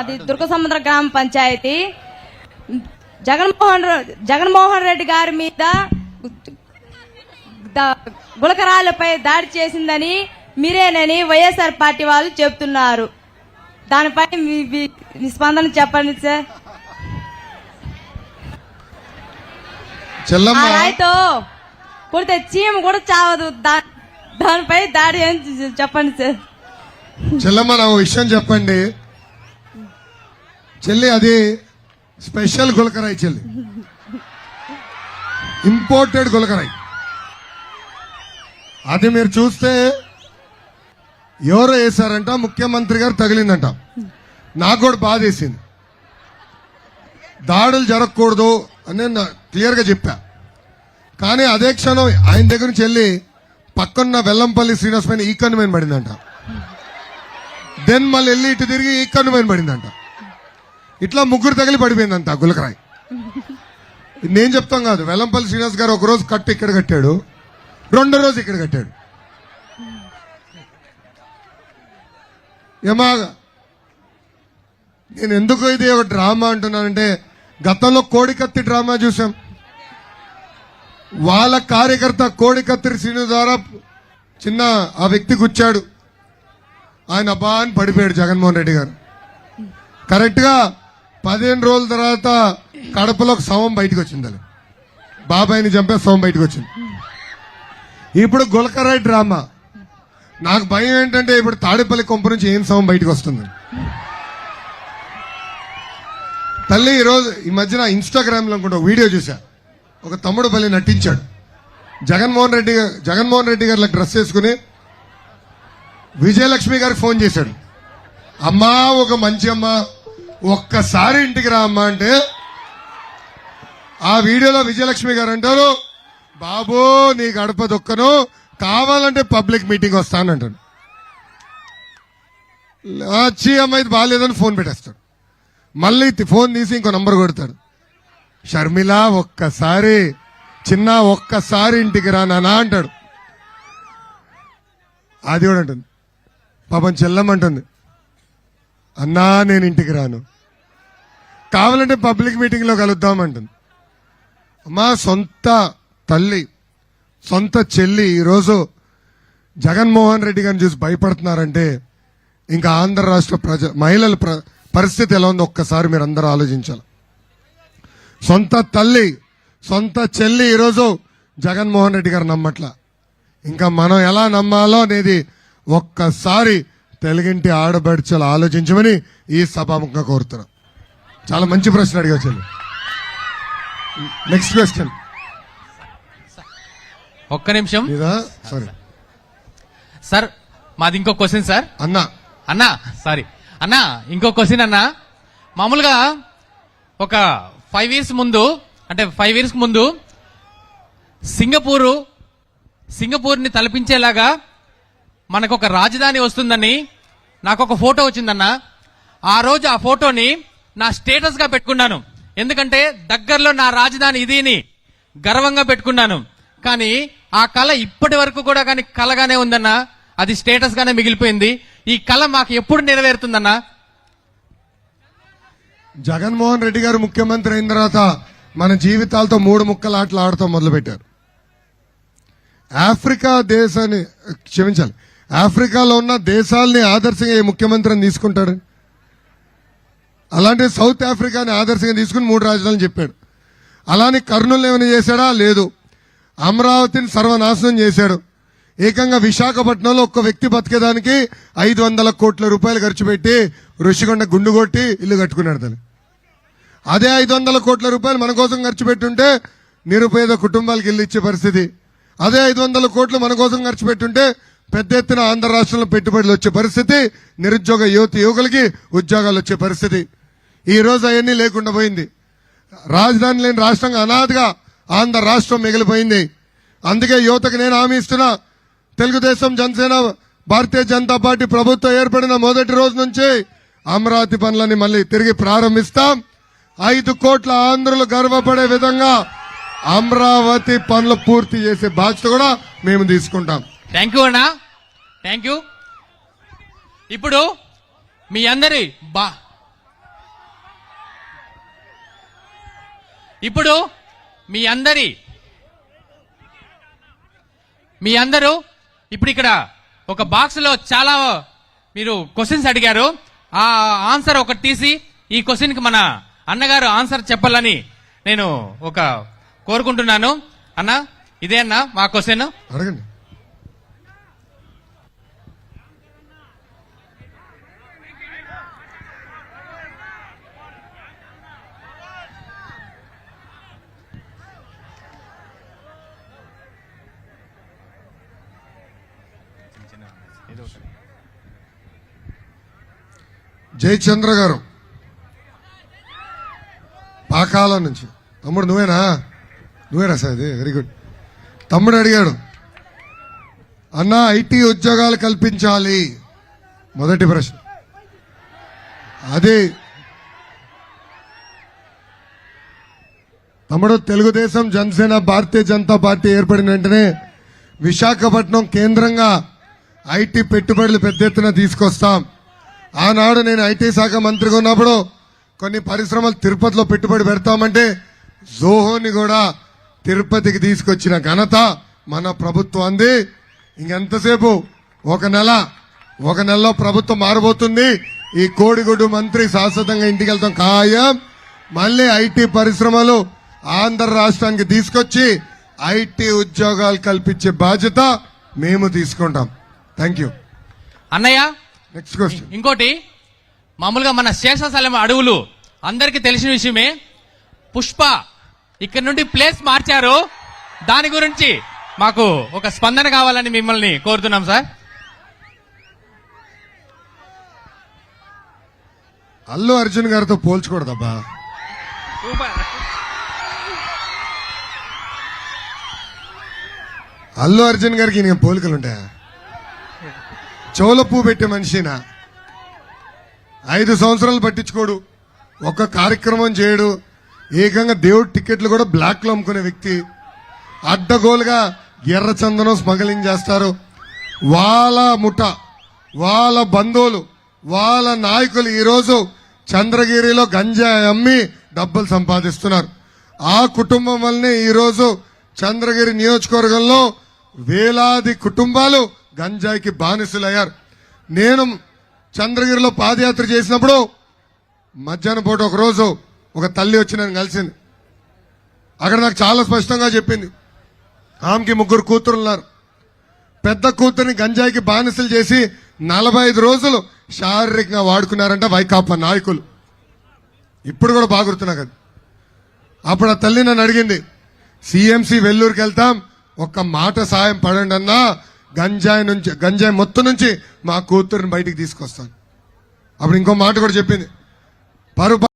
మాది దుర్గసముద్ర గ్రామ పంచాయతీ. జగన్మోహన్ జగన్మోహన్ రెడ్డి గారి మీద గులకరాలపై దాడి చేసిందని మీరేనని వైఎస్ఆర్ పార్టీ వాళ్ళు చెప్తున్నారు. దానిపై మీ స్పందన చెప్పండి సార్. రాయితో కొడితే చీమ కూడా చావదు. దానిపై దాడి చెప్పండి సార్. చెల్లమ్మ నా విషయం చెప్పండి. చెల్లి అది స్పెషల్ గులకరాయి చెల్లి. ఇంపోర్టెడ్ గులకరాయి. అది మీరు చూస్తే ఎవరో వేశారంట? ముఖ్యమంత్రి గారు తగిలిందంట. నాకు కూడా బాధ వేసింది. దాడులు జరగకూడదు అని నేను క్లియర్గా చెప్పా. కానీ అదే క్షణం ఆయన దగ్గర నుంచి వెళ్ళి పక్కన్న వెల్లంపల్లి శ్రీనివాస్ పైన ఈ కన్ను పడిందంట. దెన్ మళ్ళీ వెళ్ళి ఇటు తిరిగి ఈ కన్ను పైన పడిందంట. ఇట్లా ముగ్గురు తగిలి పడిపోయిందంట అంత గులకరాయి. నేను చెప్తాం కాదు వెల్లంపల్లి శ్రీనివాస్ గారు ఒక రోజు కట్టు ఇక్కడ కట్టాడు రెండో రోజు ఇక్కడ కట్టాడు. ఏమాగా నేను ఎందుకు ఇది ఒక డ్రామా అంటున్నానంటే గతంలో కోడికత్తి డ్రామా చూసాం వాళ్ళ కార్యకర్త కోడికత్తి శ్రీను ద్వారా చిన్న ఆ వ్యక్తి కూర్చాడు ఆయన అబ్బా అని పడిపోయాడు జగన్మోహన్ రెడ్డి గారు. కరెక్ట్గా పదిహేను రోజుల తర్వాత కడపలో ఒక శవం బయటకు వచ్చింది అది బాబాయిని చంపే శవం బయటకు వచ్చింది ఇప్పుడు గులకరాయ్ డ్రామా. నాకు భయం ఏంటంటే ఇప్పుడు తాడేపల్లి కొంప నుంచి ఏం శవం బయటకు వస్తుంది తల్లి ఈరోజు ఈ మధ్యన ఇన్స్టాగ్రామ్లో అనుకుంటా ఒక వీడియో చూసా ఒక తమ్ముడు బలి నటించాడు. జగన్మోహన్ రెడ్డి జగన్మోహన్ రెడ్డి గారి డ్రెస్ వేసుకుని విజయలక్ష్మి గారికి ఫోన్ చేశాడు. అమ్మా ఒక మంచి అమ్మ. ఒక్కసారి ఇంటికి రామ్మా అంటే ఆ వీడియోలో విజయలక్ష్మి గారు అంటారు బాబు నీ గడప దొక్కను కావాలంటే పబ్లిక్ మీటింగ్ వస్తానంటాడు వచ్చి అమ్మాయి బాగాలేదని ఫోన్ పెట్టేస్తాడు. మళ్ళీ ఫోన్ తీసి ఇంకో నంబర్ కొడతాడు. షర్మిల ఒక్కసారి చిన్న ఒక్కసారి ఇంటికి రా నానా అంటాడు. అది కూడా అంటుంది. పాపం చెల్లమ్మంటుంది అన్నా నేను ఇంటికి రాను. కావాలంటే పబ్లిక్ మీటింగ్లో కలుద్దాం కలుద్దామంటుంది. మా సొంత తల్లి సొంత చెల్లి ఈరోజు జగన్మోహన్ రెడ్డి గారిని చూసి భయపడుతున్నారంటే ఇంకా ఆంధ్ర రాష్ట్ర ప్రజ మహిళల పరిస్థితి ఎలా ఉందో ఒక్కసారి మీరు అందరూ ఆలోచించాలి. సొంత తల్లి సొంత చెల్లి ఈరోజు జగన్మోహన్ రెడ్డి గారు నమ్మట్ల. ఇంకా మనం ఎలా నమ్మాలో అనేది ఒక్కసారి తెలుగింటి ఆడబడిచలు ఆలోచించమని ఈ సభాముఖంగా కోరుతున్నా. చాలా మంచి ప్రశ్న అడిగా చెల్లి. నెక్స్ట్ క్వశ్చన్ ఒక్క నిమిషం. సారీ సార్ మాది ఇంకో క్వశ్చన్ సార్. అన్నా. అన్నా సారీ అన్నా ఇంకో క్వశ్చన్ అన్నా. మామూలుగా ఒక ఫైవ్ ఇయర్స్ ముందు అంటే ఫైవ్ ఇయర్స్ ముందు సింగపూరు సింగపూర్ని తలపించేలాగా మనకు ఒక రాజధాని వస్తుందని నాకు ఒక ఫోటో వచ్చిందన్న. ఆ రోజు ఆ ఫోటోని నా స్టేటస్గా పెట్టుకున్నాను. ఎందుకంటే దగ్గరలో నా రాజధాని ఇదిని గర్వంగా పెట్టుకున్నాను. కానీ ఆ కళ ఇప్పటి వరకు కూడా కానీ కలగానే ఉందన్న. అది స్టేటస్ గానే మిగిలిపోయింది. ఈ కళ మాకు ఎప్పుడు నెరవేరుతుందన్న? జగన్మోహన్ రెడ్డి గారు ముఖ్యమంత్రి అయిన తర్వాత మన జీవితాలతో మూడు ముక్కల ఆటలు ఆడటం మొదలుపెట్టారు. ఆఫ్రికా దేశాన్ని క్షమించాలి. ఆఫ్రికాలో ఉన్న దేశాలని ఆదర్శంగా ఈ ముఖ్యమంత్రిని తీసుకుంటాడు? అలాంటి సౌత్ ఆఫ్రికాని ఆదర్శంగా తీసుకుని మూడు రాజధానులు చెప్పాడు. అలానే కర్నూలు ఏమైనా చేశాడా? లేదు. అమరావతిని సర్వనాశనం చేశాడు. ఏకంగా విశాఖపట్నంలో ఒక్క వ్యక్తి బతికేదానికి ఐదు వందల కోట్ల రూపాయలు ఖర్చు పెట్టి ఋషికొండ గుండు కొట్టి ఇల్లు కట్టుకున్నాడు తను. అదే ఐదు వందల కోట్ల రూపాయలు మన కోసం ఖర్చు పెట్టుంటే నిరుపేద కుటుంబాలకు ఇల్లు ఇచ్చే పరిస్థితి. అదే ఐదు వందల కోట్లు మన కోసం ఖర్చు పెట్టుంటే పెద్ద ఎత్తున ఆంధ్ర రాష్ట్రంలో పెట్టుబడులు వచ్చే పరిస్థితి నిరుద్యోగ యువతి యువకులకి ఉద్యోగాలు వచ్చే పరిస్థితి. ఈ రోజు అవన్నీ లేకుండా పోయింది. రాజధాని లేని రాష్ట్రంగా అనాథగా ఆంధ్ర రాష్ట్రం మిగిలిపోయింది. అందుకే యువతకు నేను హామీ ఇస్తున్నా తెలుగుదేశం జనసేన భారతీయ జనతా పార్టీ ప్రభుత్వం ఏర్పడిన మొదటి రోజు నుంచి అమరావతి పనులని మళ్ళీ తిరిగి ప్రారంభిస్తాం. ఐదు కోట్ల ఆంధ్రులు గర్వపడే విధంగా అమరావతి పనులు పూర్తి చేసే బాధ్యత కూడా మేము తీసుకుంటాం. థ్యాంక్ యూ అన్నా. థ్యాంక్ యూ ఇప్పుడు మీ అందరి బా ఇప్పుడు మీ అందరి మీ అందరూ ఇప్పుడు ఇక్కడ ఒక బాక్స్లో చాలా మీరు క్వశ్చన్స్ అడిగారు. ఆ ఆన్సర్ ఒకటి తీసి ఈ క్వశ్చన్కి మన అన్నగారు ఆన్సర్ చెప్పాలని నేను ఒక కోరుకుంటున్నాను. అన్న ఇదే అన్న మా క్వశ్చన్ అడగండి. జయచంద్ర గారు పాకాల నుంచి. తమ్ముడు నువ్వేనా? నువ్వేనా సార్ ఇది? వెరీ గుడ్ తమ్ముడు అడిగాడు అన్న ఐటీ ఉద్యోగాలు కల్పించాలి? మొదటి ప్రశ్న. అది. తమ్ముడు తెలుగుదేశం జనసేన భారతీయ జనతా పార్టీ ఏర్పడిన వెంటనే విశాఖపట్నం కేంద్రంగా ఐటీ పెట్టుబడులు పెద్ద ఎత్తున తీసుకొస్తాం. ఆనాడు నేను ఐటీ శాఖ మంత్రిగా ఉన్నప్పుడు కొన్ని పరిశ్రమలు తిరుపతిలో పెట్టుబడి పెడతామంటే జోహోని కూడా తిరుపతికి తీసుకొచ్చిన ఘనత మన ప్రభుత్వాన్ని ఇంకెంతసేపు? ఒక నెల. ఒక నెలలో ప్రభుత్వం మారబోతుంది. ఈ కోడిగుడ్డు మంత్రి శాశ్వతంగా ఇంటికి వెళ్తాం. ఖాయం. మళ్ళీ ఐటీ పరిశ్రమలు ఆంధ్ర రాష్ట్రానికి తీసుకొచ్చి ఐటీ ఉద్యోగాలు కల్పించే బాధ్యత మేము తీసుకుంటాం. థ్యాంక్ యూ అన్నయ్య నెక్స్ట్ క్వశ్చన్ ఇంకోటి మామూలుగా మన శేషాచలం అడవులు అందరికీ తెలిసిన విషయమే పుష్ప ఇక్కడ నుండి ప్లేస్ మార్చారు. దాని గురించి మాకు ఒక స్పందన కావాలని మిమ్మల్ని కోరుతున్నాం సార్. అల్లు అర్జున్ గారితో పోల్చకూడదబ్బా. అల్లు అర్జున్ గారికి ఈయన పోలికలు ఉంటాయా చెవుల పువ్వు పెట్టే మనిషిన. ఐదు సంవత్సరాలు పట్టించుకోడు. ఒక్క కార్యక్రమం చేయడు. ఏకంగా దేవుడు టికెట్లు కూడా బ్లాక్లో అమ్ముకునే వ్యక్తి. అడ్డగోలుగా ఎర్ర చందనం స్మగ్లింగ్ చేస్తారు. వాళ్ళ ముఠ వాళ్ళ బంధువులు వాళ్ళ నాయకులు ఈరోజు చంద్రగిరిలో గంజాయి అమ్మి డబ్బులు సంపాదిస్తున్నారు. ఆ కుటుంబం వల్లనే ఈరోజు చంద్రగిరి నియోజకవర్గంలో వేలాది కుటుంబాలు గంజాయికి బానిసలయ్యారు. నేను చంద్రగిరిలో పాదయాత్ర చేసినప్పుడు మధ్యాహ్నం పూట ఒక రోజు ఒక తల్లి వచ్చి నన్ను కలిసింది. అక్కడ నాకు చాలా స్పష్టంగా చెప్పింది. ఆమెకి ముగ్గురు కూతురు ఉన్నారు పెద్ద కూతురిని గంజాయికి బానిసలు చేసి నలభై ఐదు రోజులు శారీరకంగా వాడుకున్నారంట వైకాపా నాయకులు. ఇప్పుడు కూడా బాగా కదా. అప్పుడు ఆ తల్లి నన్ను అడిగింది సిఎంసి వెల్లూరుకి వెళ్తాం ఒక్క మాట సాయం పడండి అన్నా గంజాయి నుంచి గంజాయి మొత్తం నుంచి మా కూతురుని బయటికి తీసుకొస్తాను. అప్పుడు ఇంకో మాట కూడా చెప్పింది. పరు